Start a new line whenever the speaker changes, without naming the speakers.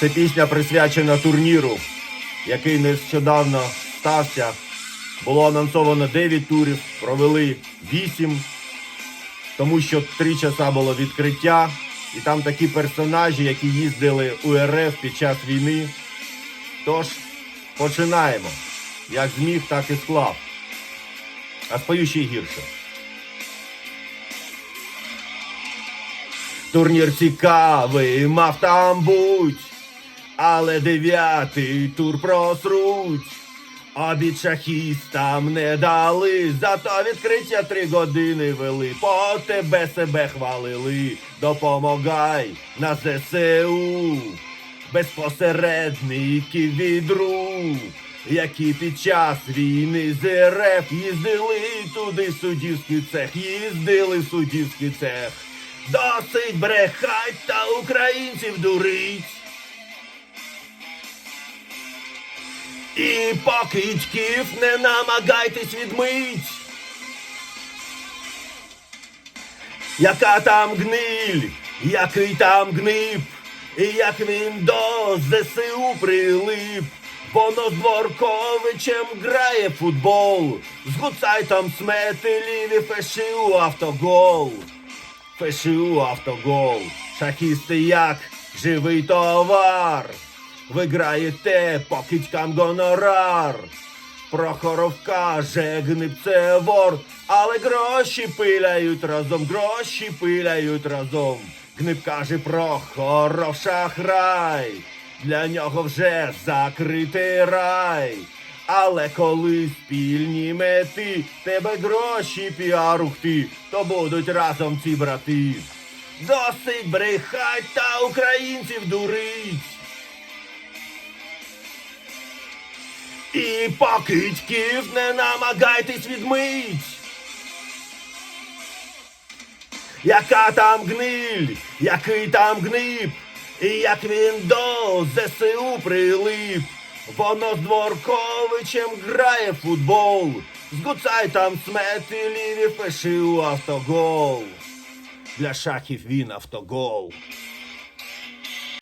Це пісня присвячена турніру, який нещодавно стався. Було анонсовано 9 турів, провели 8, тому що 3 часа було відкриття. І там такі персонажі, які їздили у РФ під час війни. Тож починаємо. Як зміг, так і склав. А спою ще й гірше. Турнір цікавий, мав там буть, але дев'ятий тур просруть. Обід шахістам не дали, зато відкриття три години вели. По тебе себе хвалили, допомагай на ЗСУ. Безпосередників відру, які під час війни з РФ їздили туди в суддівський цех, їздили в суддівський цех. Досить брехать та українців дурить. І покидьків не намагайтесь відмить. Яка там гниль, який там гниб, і як він до ЗСУ прилип. Воно з Дворковичем грає футбол, з Гуцайтом смети ліві ФШУ автогол. ФШУ автогол. Шахісти як живий товар. Ви граєте покидькам гонорар. Прохоров каже, гниб це вор, але гроші пиляють разом, гроші пиляють разом. Гниб каже Прохоров шахрай, для нього вже закритий рай. Але коли спільні мети, тебе гроші піарухти, то будуть разом ці брати. Досить брехать та українців дурить. І покидьків не намагайтесь відмить. Яка там гниль, який там гниб, і як він до ЗСУ прилип. Воно з Дворковичем грає в футбол, з Гуцайтом смети ліві ФШУ автогол. Для шахів він автогол.